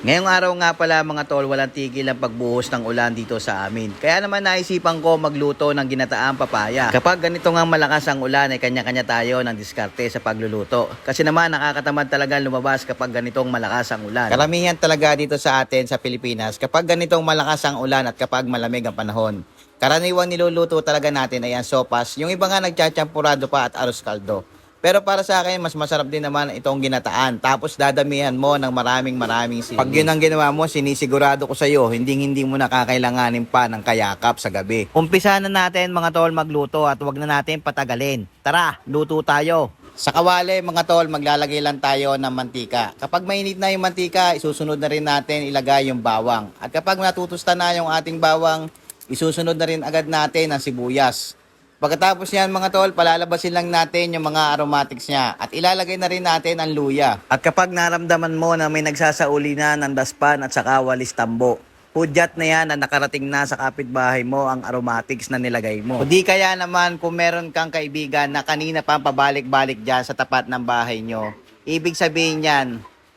Ngayong araw nga pala mga tol, walang tigil ang pagbuhos ng ulan dito sa amin. Kaya naman naisipan ko magluto ng ginataang papaya. Kapag ganito nga malakas ang ulan ay kanya-kanya tayo ng diskarte sa pagluluto. Kasi naman nakakatamad talaga lumabas kapag ganitong malakas ang ulan. Karamihan talaga dito sa atin sa Pilipinas kapag ganitong malakas ang ulan at kapag malamig ang panahon. Karaniwang niluluto talaga natin ay ang sopas. Yung iba nga nagchachampurado pa at arroz caldo. Pero para sa akin, mas masarap din naman itong ginataan. Tapos dadamihan mo ng maraming maraming sili. Pag yun ang ginawa mo, sinisigurado ko sa'yo, hindi hindi mo nakakailanganin pa ng kayakap sa gabi. Umpisa na natin mga tol magluto at wag na natin patagalin. Tara, luto tayo. Sa kawali mga tol, maglalagay lang tayo ng mantika. Kapag mainit na yung mantika, isusunod na rin natin ilagay yung bawang. At kapag natutusta na yung ating bawang, isusunod na rin agad natin ang sibuyas. Pagkatapos yan mga tol, palalabasin lang natin yung mga aromatics niya at ilalagay na rin natin ang luya. At kapag naramdaman mo na may nagsasauli na ng daspan at saka walis tambo, Pudyat na yan na nakarating na sa kapitbahay mo ang aromatics na nilagay mo. O di kaya naman kung meron kang kaibigan na kanina pa pabalik-balik dyan sa tapat ng bahay nyo, ibig sabihin yan,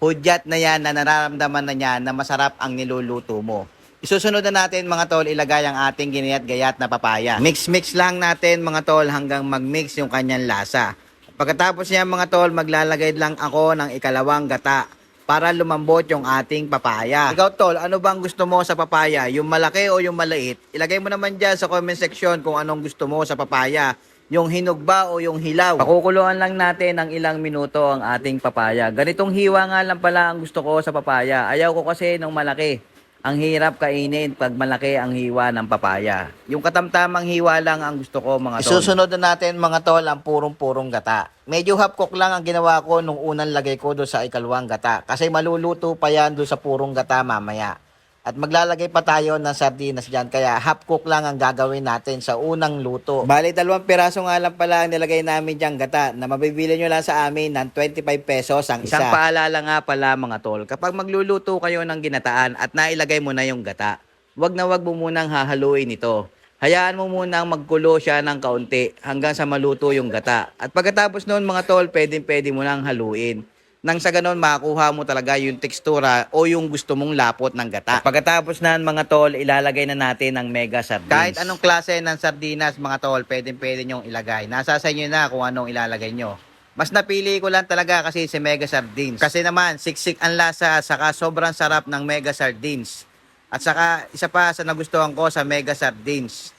pudyat na yan na nararamdaman na niya na masarap ang niluluto mo. Isusunod na natin mga tol, ilagay ang ating ginayat-gayat na papaya. Mix-mix lang natin mga tol hanggang mag-mix yung kanyang lasa. Pagkatapos niya mga tol, maglalagay lang ako ng ikalawang gata para lumambot yung ating papaya. Ikaw tol, ano bang gusto mo sa papaya? Yung malaki o yung maliit? Ilagay mo naman dyan sa comment section kung anong gusto mo sa papaya. Yung hinog ba o yung hilaw? Pakukuluan lang natin ng ilang minuto ang ating papaya. Ganitong hiwa nga lang pala ang gusto ko sa papaya. Ayaw ko kasi nung malaki. Ang hirap kainin pag malaki ang hiwa ng papaya. Yung katamtamang hiwa lang ang gusto ko mga tol. Isusunod na natin mga tol ang purong-purong gata. Medyo half cook lang ang ginawa ko nung unang lagay ko doon sa ikalawang gata. Kasi maluluto pa yan doon sa purong gata mamaya. At maglalagay pa tayo ng sardinas dyan. Kaya half cook lang ang gagawin natin sa unang luto. Bali, dalawang piraso nga lang pala ang nilagay namin dyan gata na mabibili nyo lang sa amin ng 25 pesos ang isa. Isang paalala nga pala mga tol. Kapag magluluto kayo ng ginataan at nailagay mo na yung gata, wag na wag mo munang hahaluin ito. Hayaan mo munang magkulo siya ng kaunti hanggang sa maluto yung gata. At pagkatapos noon mga tol, pwedeng pwede mo nang haluin. Nang sa ganon, makakuha mo talaga yung tekstura o yung gusto mong lapot ng gata. At pagkatapos na mga tol, ilalagay na natin ang mega sardines. Kahit anong klase ng sardinas mga tol, pwedeng pwede nyong ilagay. Nasa sa inyo na kung anong ilalagay nyo. Mas napili ko lang talaga kasi si Mega Sardines. Kasi naman, siksik ang lasa, saka sobrang sarap ng Mega Sardines. At saka, isa pa sa nagustuhan ko sa Mega Sardines.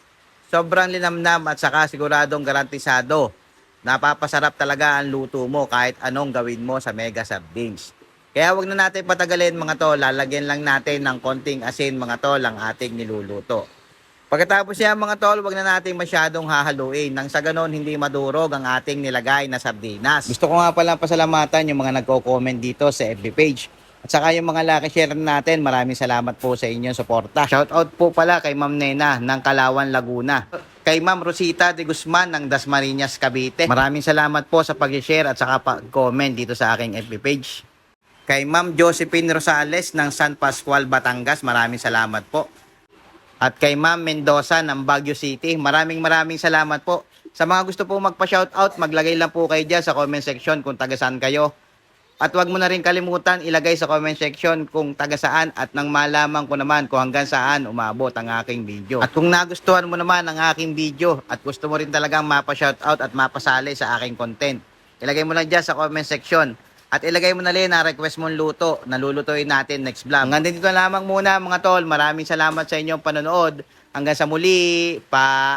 Sobrang linamnam at saka siguradong garantisado. Napapasarap talaga ang luto mo kahit anong gawin mo sa Mega Sardines. Kaya wag na natin patagalin mga tol, lalagyan lang natin ng konting asin mga tol ang ating niluluto. Pagkatapos yan mga tol, wag na natin masyadong hahaluin nang sa ganon hindi madurog ang ating nilagay na sardinas. Gusto ko nga pala pasalamatan yung mga nagko-comment dito sa FB page. At saka yung mga lucky share natin, maraming salamat po sa inyong suporta. Shoutout po pala kay Ma'am Nena ng Kalawan, Laguna. Kay Ma'am Rosita de Guzman ng Dasmariñas, Cavite. Maraming salamat po sa pag-share at saka pag-comment dito sa aking FB page. Kay Ma'am Josephine Rosales ng San Pascual, Batangas, maraming salamat po. At kay Ma'am Mendoza ng Baguio City, maraming maraming salamat po. Sa mga gusto po magpa-shoutout, maglagay lang po kayo dyan sa comment section kung taga saan kayo. At wag mo na rin kalimutan ilagay sa comment section kung taga saan at nang malaman ko naman kung hanggang saan umabot ang aking video. At kung nagustuhan mo naman ang aking video at gusto mo rin talagang mapa-shoutout at mapasali sa aking content, ilagay mo lang dyan sa comment section. At ilagay mo na rin na request mong luto na lulutuin natin next vlog. Hanggang dito lamang muna mga tol. Maraming salamat sa inyong panonood. Hanggang sa muli. Paalam!